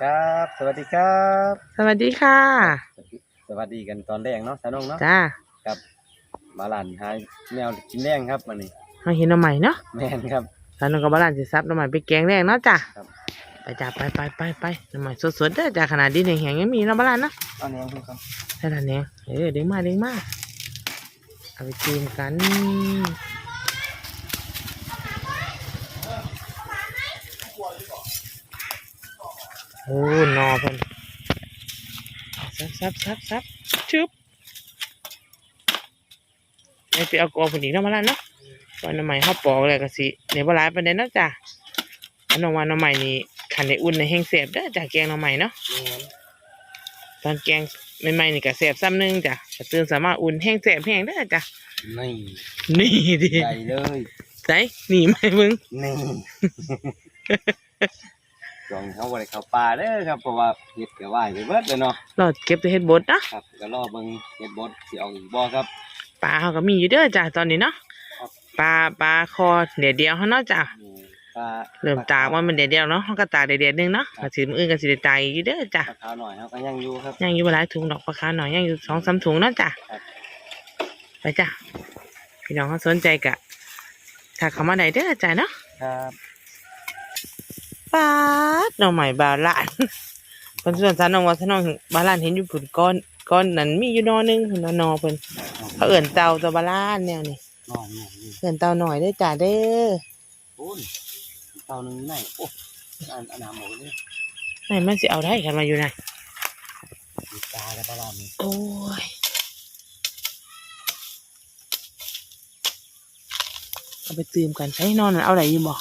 ครับ สวัสดีครับ สวัสดีค่ะ สวัสดีกันตอนแรกเนาะสาน้องเนาะจ้าครับมาหลานหาแนวกินแรงครับวันนี้มาเห็นหน้ำใหม่เนาะแม่นครับแล้วน้องกับบาลานสิซับหน้ำใหม่ไปแกงแรงเนาะจ้าครับไปจ้าไปไปไปไปหน้ำใหม่สดๆเด้อจ้าขนาดดีแห้งๆยังมีเนาะบาลานเนาะเอาแนวคุณครับขนาดนี้เออเด้งมาเด้งมาเอาไปกินกัน โอ้นอเพิ่นซับซับซับซับชึบไม่ไปเอากองผนอีกเนาะมาแล้วเนาะตอนน้ำใหม่เขาปอกเลยก็สิในเวลายประเด็นเนาะจ้ะอันน้องว่าน้ำใหม่นี่ขันในอุ่นในแห้งเสียบเด้อจ้ะแกงน้ำใหม่เนาะแม่นตอนแกงใหม่ๆนี่ก็เสียบซ้ำหนึงจ้ะกระตื่นสามารถอุ่นแห้งเสียบแห้งได้อจ้ะนี่นี่ดิใหญ่เลยไหนหนีไหมมึงนี่ จองเขาบริเขาป่าเด้อครับเพราะว่าเห็ดกับว่ายไปเบิดเลยเนาะเราเก็บตัวเฮ็ดบดเนาะครับก็รอเบิ่งเห็ดบดสิเอาอีกบ่ครับปลาเขาก็มีอยู่เด้อจ้ะตอนนี้เนาะปลาปลาคอเดียวเดียวเขาเนาะจ้ะปลาเริ่มตากว่ามันเดียวเดียวเนาะเขาก็ตากเดียวเดียวนึงเนาะก็บสิมื้ออื่นก็สิได้ตายอยู่เด้อจ้ะปลาขาวหน่อยเขาก็ยังอยู่ครับยังอยู่บ่หลายถุงดอกปลาคาหน่อยยังอยู่สองสามถุงเนาะจ้ะไปจ้ะพี่น้องเขาสนใจกะถ้าเขามาได้เด้อจ้ะเนาะครับ ปาดน้องใหม่บาลานเพิ่นส่วนสานน้องว่าสานน้องบาลานเห็นอยู่ผุนก้อนก้อนนั้นมีอยู่นอหนึงเพิ่นว่านอเพิ่นเขาเอิ่นเตาตัวบาลานแนวนี้นอนนี่นี่เอิ่นเตาหน่อยเด้อจ้าเด้อโอ้ยเตาหนึ่งไหนโอ้อันอันน้ำหมดเลยไหนมันสิเอาได้กันมาอยู่ไหนมีตากับปลาลามนี่โอ้ยเอาไปตื่มกันใช้นอนนั่นเอาได้อยู่บ่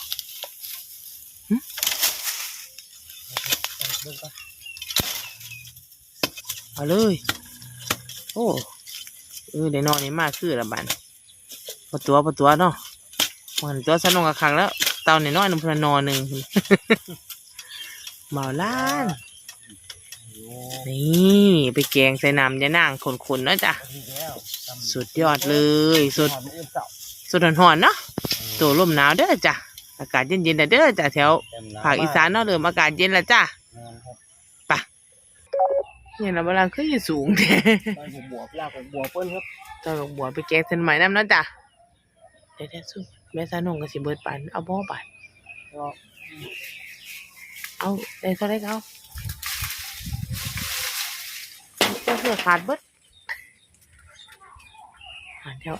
บิ่งก่อนเอาเลย โอ้เออได้นอนนี่มากคือละบันปะตัวปะตัวเนาะมันตัวสนองกับขังแล้ว เตาในน้อยนึงเพนนอนหนึ่งเมาล้านนี่ไปแกงใส่น้ำยะนางขนๆเนาะจ้ะสุดยอดเลยสุดหอมเอื้อมเสาสุดหอนๆเนาะตัวลมหนาวเด้อจ้ะอากาศเย็นๆเด้อจ้ะแถวภาคอีสานเนาะเริ่มอากาศเย็นแล้วจ้ะ เนี่ยเราเวลาขึ้นอยู่สูงแท้ตอนผมบวบลากผมบวบเพิ่นครับตอนบัวไปแกงเส้นไหมน้ำเนาะจ้ะเดี๋ยวๆสู้แม่ซานงกับสิเบิดปันเอาบ่ปันก็เอาได้เท่าไรก็เอาเอาเสื้อขาดเบิดอ่าเดี๋ยว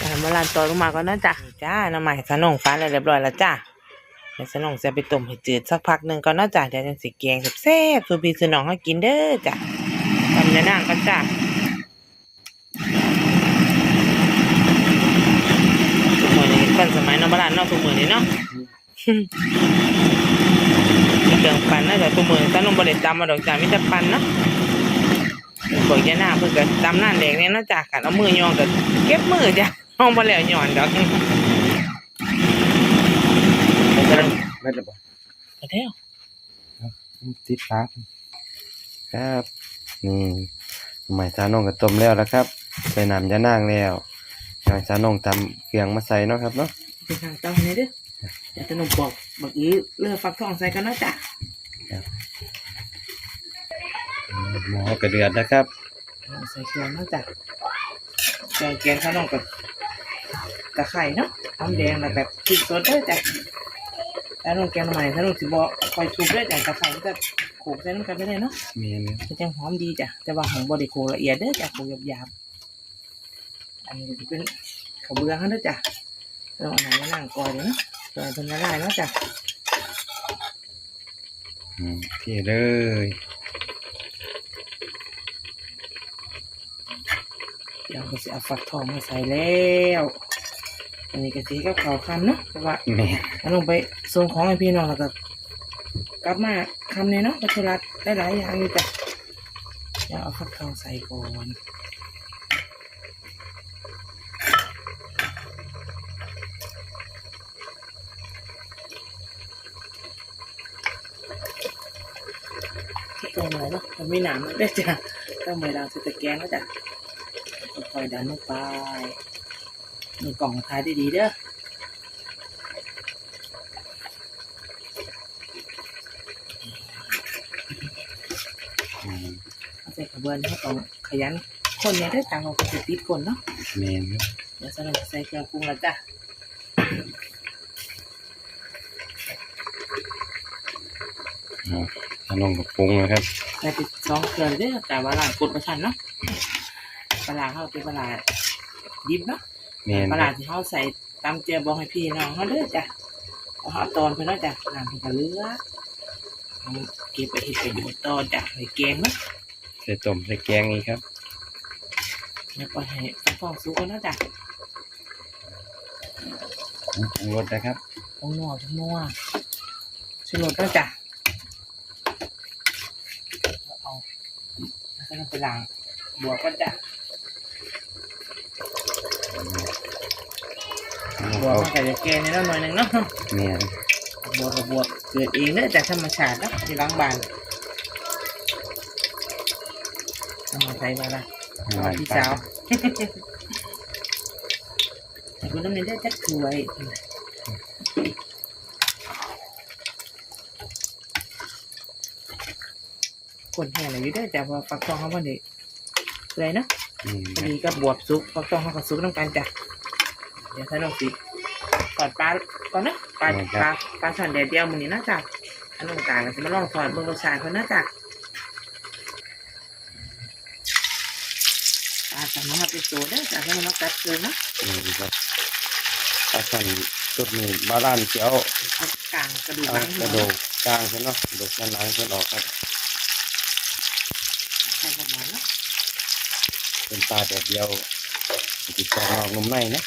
อ่ามาลานต่อลงมาก่อนนะจ้ะจ้าน้ำใหม่สนองฟ้าแล้วเรียบร้อยแล้วจ้าเดี๋ยวสนองจะไปต้มให้จืดสักพักหนึ่งก่อนนะจ้ะเดี๋ยวจะสิแกงแซ่บๆสูพี่สนองให้กินเด้อจ้ะทำในนางกันจ้าทุกมือนี้เป็นสมัยน้องมาลานนอกทุกมือนี้เนาะมีเครื่องปั่นนะแต่ตัวมือถ้าลงบริตำมาดอกจามิจะปั่นเนาะบอกยาหน้าเพื่อก็ตำหน้าแดงเนี่ยนาะจ้ะกันเอามือยองก็เก็บมือจ้ะห้องมาแล้วหย่อนดอก แม่นบ่ไปเที่ยวติดฟ้าครับนี่หมายสาน้องก็ต้มแล้วแล้วครับ ใส่น้ำยานางแล้วหมายสาน้องตำเครื่องมาใส่เนาะครับเนาะไปทางเต้าเนี่ยเด้อเดี๋ยวจะนมบอกบักอีเลือกฟักทองใส่กันเนาะจ้ะหม้อกระเดือดนะครับเอาใส่เครื่องเนาะจ้ะแกงแกงข้าวน้องกับตะไคร่เนาะหอมแดงแล้วแบบพริกสดเด้อจ้ะ แล้วน้องแกงใหม่ถ้าน้องสิบอกคอยทุบเด้อจ้ะตะไคร่มันจะโขกใส่น้ำกันไปเลยเนาะมีอันนี้มันจังหอมดีจ้ะแต่ว่าของบริโภคละเอียดเด้อจ้ะโขกหยาบๆอันนี้ก็จะเป็นข้าวเบืองเขาเด้อจ้ะเราเอาหนังมานั่งก่อนเลยเนาะก่อนเป็นละลายเนาะจ้ะอืมโอเคเลยเดี๋ยวก็จะเอาฟักทองมาใส่แล้ว อันนี้ก็สีกับข้าวคำเนาะแต่ว่าแม่เอาลงไปส่งของให้พี่น้องแล้วก็กลับมาคำเนี่ยเนาะไปธุระได้หลายอย่างอยู่จ้ะเดี๋ยวเอาฟักทองใส่ก่อนตัวไหนเนาะมันไม่หนามมันได้อจ้ะต้องไม่ดังใส่ตะแกรงแล้วจ้ะค่อยๆดันลงไป มือกล่องท้ายดีๆเด้อเส่กระเบื้องเขาต้องขยัน คนเนี่ยได้อจ้ะเขาก็จะติดคนเนาะแม่นครับเดี๋ยวสนุกใส่เครื่องปรุงแล้วจ้ะอ๋อตาน้องก็ปรุงนะครับใส่ไปสองเครื่องเด้อแต่ว่าหลานกดประชันเนาะปลาร้าเขาเป็นปลาร้าดิบเนาะ แม่นปลาคร้ารับที่เขาใส่ตำเจียวบองให้พี่น้องเขาเด้อจ้ะเอาเอาตอนไปแล้วจ้ะน้ำเพิ่นก็เหลือเอาเก็บไปเฮ็ดประโยชน์ต่อจ้ะให้แกงเนาะใส่ต้มใส่แกงนี่ครับแล้วก็ให้ฟองสุกแล้วจ้ะปรุงรสนะครับผงนัวผงนัวชูรสแล้วจ้ะเอาแล้วก็ไปล้างบวกก็จ้ะ บวกเอามันก็จะแกงในน้ำหน่อยหนึ่งเนาะแม่นบวกกับบวกเกิดเองเด้อจากธรรมชาติเนาะที่ล้างบานเอามาใส่มาละหวานพี่ปลาสาวแต่คุณน้ำเนยได้จักถ้วยคนแห้งอะไรอยู่ได้อแต่ว่าฟักทองเขาพอดีเลยเนาะอืมพอดีกับบวบซุปฟักทองเขาก็ซุปน้ำกันจ้ะ เดี๋ยวถ้าน้องสิถอดปลาก่อนนะปลาปลาปลาช่อนแดดเดียวมันนี่นะจ้ะอันน้องตาลก็จะมาลองถอดเบนรสชาติเขานะจ้ะปลาสั่งมาเป็นตัวได้อจ้ะให้มันมากัดเกลือนะนี่ครับปลาช่อนจุดนี้บาลานเจียวเอากลางกระดูกเอาหลังกหัวระดูกกลางใช่เนาะกระดูกด้านหลังใช่ออกครับใส่กระบอกนะเป็นปลาแบบเดียวติดกรอบนอกนุ่มในนะ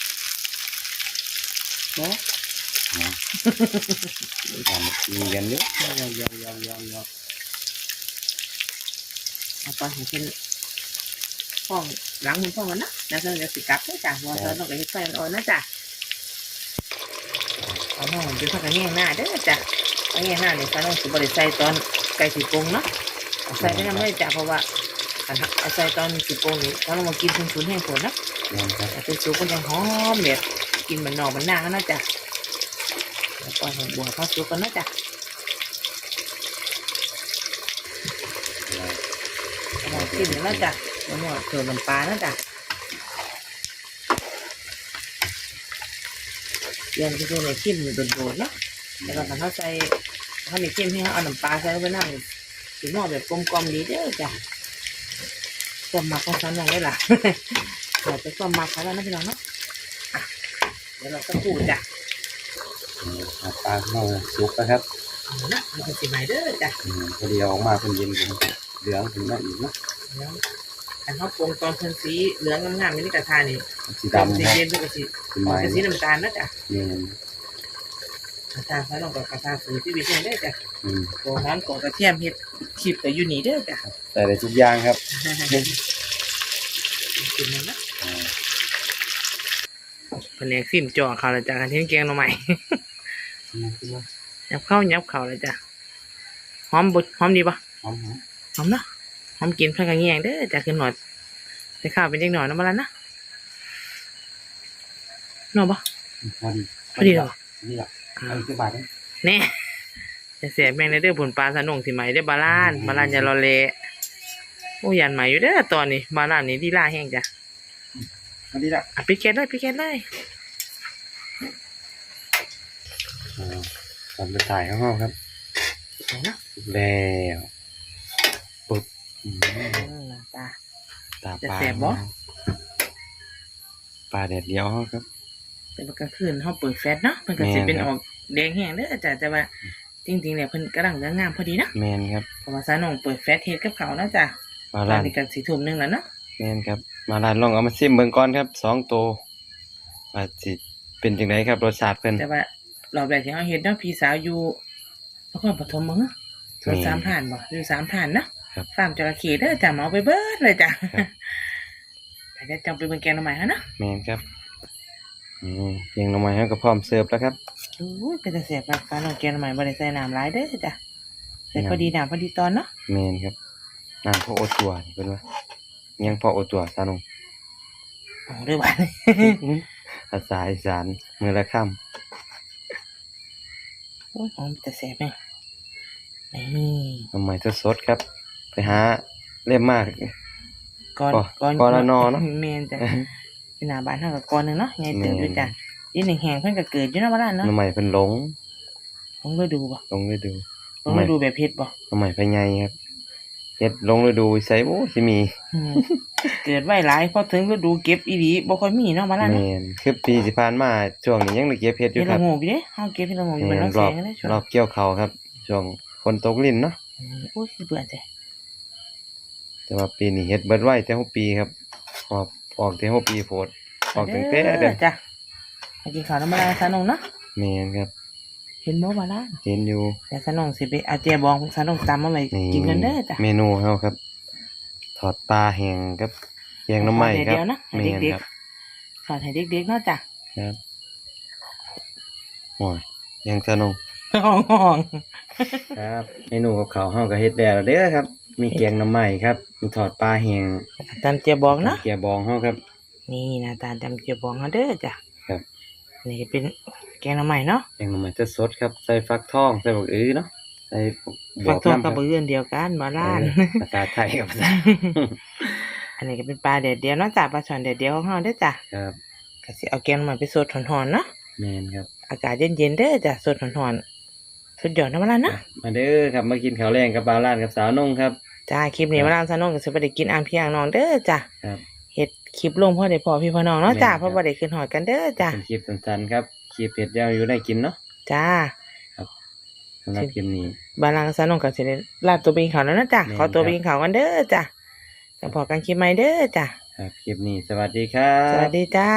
เนาะนะทำมีกันเยอะยาวยาวยาวยาวยาวยาวเอาไปให้เป็นฟ้องหลังมือฟ้องกันนะแล้วเราจะสิกลับได้อจ้ะว่าเราต้องไปเฮ็ดไฟมันอ่อนนะจ้ะเอาหน่อยเป็นผักกระเนียงหน้าเด้อจ้ะกระเนียงหน้าเนี่ยฟ้าน้องสิบริใส่ตอนไก่สิปรุงเนาะเอาใส่ไปยังไม่ได้จ้ะเพราะว่าอันเอาใส่ตอนสิปรุงนี่ฟ้าน้องมากินชุนๆแห้งผลนะนะครับแต่เป็นซุปก็ยังหอมแบบ กินมือนนอเหมือนนางแล้วนะจ้ะแล้วก็ให้บัวข้าวซุปกันนะจ้ะเอามากินแล้วจ้ะแล้วเนี่ยเติมน้ำปลานะจ้ะเรียนที่ตัวในขี้มนโดดๆเนาะแล้วก็ทำข้าใส่ข้าวมีเข้มให้เขาเอาน้ำปลาใส่ไปนั่งถึงหม้อแบบกลมๆดีเด้อจ้ะความมักของฉันยังได้ล่ะเราจะความมักเขาแล้วนะพี่น้องเนาะ ดี๋ยวเราก็พูดจ้ะอ่าปลาเน่าสุกนะครับเอาละมันเป็นสีใหม่เด้อจ้ะอืมพอดีเอาออกมาเป็นเย็นผมเหลืองถึงมาอีกเนาะแล้วอันเขาปรุงตอนเพิ่นสีเหลืองงามๆนี่กระทานี่สีตอนดำสีนะเย็นเพิ่นก็สีเป็นออไม้กเป็นสีน้ำตาลนะจ้ะเนี่ยกระทาเขาลงกับกระทาสีที่วิเศษได้อจ้ะอืมโกหอมโกกระเทียมเฮ็ดขีบไปอยู่นี่เด้อจ้ะใส่ได้ทุกอย่างครับกินเลยนะอ่า แผนกฟิล์มจ่อเขาเลยจ้ะกันที่แกงหน่อไม้อืมขึ้นมายับเข้ายับเขาเลยจ้ะหอมบุหอมดีปะหอมหอมเนาะหอมกินเพื่อนกันแยงเด้อจ้ะขึ้นหน่อยใส่ข้าวเป็นจังหน่อยนะมาแล้วนะเนอะปะๆพอดีพอดีเหรอนี่แหละเอาอีกสิบบาทนะแน่จะเสียแมงในเด้อผลปลาสนุงสิไหมเด้อบาลานบาลานอย่ารอเละโอ้ยันใหม่อยู่เด้อตอนนี้บาลานนี่ดีล่าแห้งจ้ะ พอดีละอะปิดแก๊สเลยปิดแก๊สเลยอ่าทำเป็นถ่ายข้างนอกครับเอาเนาะแล้วปึ๊บอืมเออจ้ะตาจะปลาแสบบ่ ปลาแดดเดียวครับแต่ว่ากลางคืนเขาเปิดแฟลชเนาะมันก็สิเป็นแม่นอครับ อกแดงแห้งเด้อจ้ะแต่ว่าจริงๆเนี่ยเพิ่นกำลังเนื้องามพอดีนะแมนครับเพราะว่าสาวนงเปิดแฟลชเฮ็ดกับเขาวเนาะจ้ะมาตอลานนนี้กันสี่ทุ่มหนึงแล้วเนาะแมนครับ มาลานลองเอามาซิมเบิ่งก่อนครับสองตัวว่าสิเป็นจังไดครับรสชาติเพิ่น แต่ว่ารอบแรกที่เขาเฮ็ดเนาะพี่สาวอยู่นครปฐมมั้งรถสามผ่านบ่อยู่สามผ่านเนาะครับฟาร์มจระเข้เด้อจ้ะเหมาไปเบิดเลยจ้ะครับ แต่จะจำไปเบิ่งแกงหน่อไม้ฮะเนาะแมนครับอืมเพียงลงมาให้กับพร้อมเสิร์ฟแล้วครับ โอ้ยเป็นแต่เสียบกับการเอาแกงหน่อไม้บ่ได้ใส่น้ำหลายเด้อจ้ะใส่พอดีน้ำพอดีตอนเนาะแมนครับน้ำพอโอตัวนี่เป็นว่า ยังพอโอตัวซานุ่งโอ้ด้วยว่าภาษาอีสานมือละค่โอ้ยหอมแต่เสียบแม่นี่ำทำไมสดๆครับ ไปหาเล่มมากก่อนก่อนก่อนก่อนละนอเนาะแม่นจ้ะเป็นหน้าบ้านเฮาก็ก่อนหนึงเนาะใหญ่เติบอยู่จ้ะอีหนึ่งแห่งเพิ่นก็เกิดอยู่เนาะบ้านหเนาะน่อไม้เพิ่นหลงลงฤดูบ่ลงฤดูลงฤดูแบบเฮ็ดบ่หน่อไม้พะไงครับ เฮ็ดลงฤดูใส่โอ้สิมีอืมเกิดไว้หลายพอถึงฤดูเก็บอีหลีบ่ค่อยมีเนาะบ้านแมเนาะนคือปีที่ผ่านมาช่วงนี้ยังได้เก็บเฮ็ดอเฮ็ยู่ดคละรับโงกอยู่เด้เฮาเก็บเฮ็ดละโงกอยู่บนแม่น้อนงรแสอบงเด้ช่วงรอบเกี่ยวเขาวครับ ช่วงฝนตกลิ้นเนาะอืมโอ้ยสิเบื่อจ้ะแต่ว่าปีนี้เฮ็ดเบิดไว้แต่6ปีครับออกออกแต่6ปีโพดออกตั้งแต่เดือนจ้ะมากินข้าวน้ำมันสานงเนาะแมนครับ เห็นบ่บ้านล่ะเห็นอยู่แต่สานงสิไปเอาเจียบองสานงตำมาไว้นี่กินกันเด้อจ้ะเมนูเฮาครับ ถอดปลาแห้งครับแกงหน้ำไม้ครับเดี๋ยวๆนะให้แมนเด็กครับๆสอนให้เด็กๆเนาะจ้ะครับโอ้ยยังสนุกห้องห้องครับเมนูกับข้าวเฮาก็เฮ็ดแล้วเด้อครับ มีแกงหน้ำไม้ครับ มีทอดปลาแห้งตำเจียบองเนาะเกียบองเฮาครับ นี่หน้าตาตำเจียบองเฮาเด้อจ้ะครับ นี่ก็เป็น แกงหน้ำใหม่เนาะแกงหน้ำไม้สดๆครับ ใส่ฟักทอง ใส่บักอื้อเนาะ ใส่บฟัวกบทองน้ำคกัรับบเบื่อนเดียวกันบ้านล่าน เออภาษาไทยกับภาษา อันนี้ก็เป็นปลาแดดเดียวเนาะจ้ะปลาช่อนแดดเดียวของเฮาเด้อจ้ะครับ ก็สิเอาแกงหน้ำใหม่ไปสดหอนๆเนาะแมนครับ อากาศเย็นๆเด้อจ้ะสดหอนๆสุดยอดนะบ้านล่านเนาะมาเด้อครับ มากินข้าวแรงกับบาวลานกับสาวนงครับ จ้าคลิปนี้มาลามสนองก็สิบ่ได้กินอามพี่อ่างน้องเด้อจ้ะครับ เฮ็ดคลิปลงพ่อได้พอพี่พ่อน้องเนาะจ้าแม่นครับ เพราะบ่ได้ขึ้นหอดกันเด้อจ้าเป็นคลิปสั้นๆครับ คลิปเผ็ดยาวอยู่ได้กินเนาะจ้า สำหรับคลิปนี้ บาลางสนองก็สิได้ลาตัวไปกินข้าวแล้วนะจ้าแม่นขอตัวครับไปกินข้าวกันเด้อจ้าจะพอกันคลิปใหม่เด้อจ้าครับคลิปนี้สวัสดีครัสวับสดีจ้า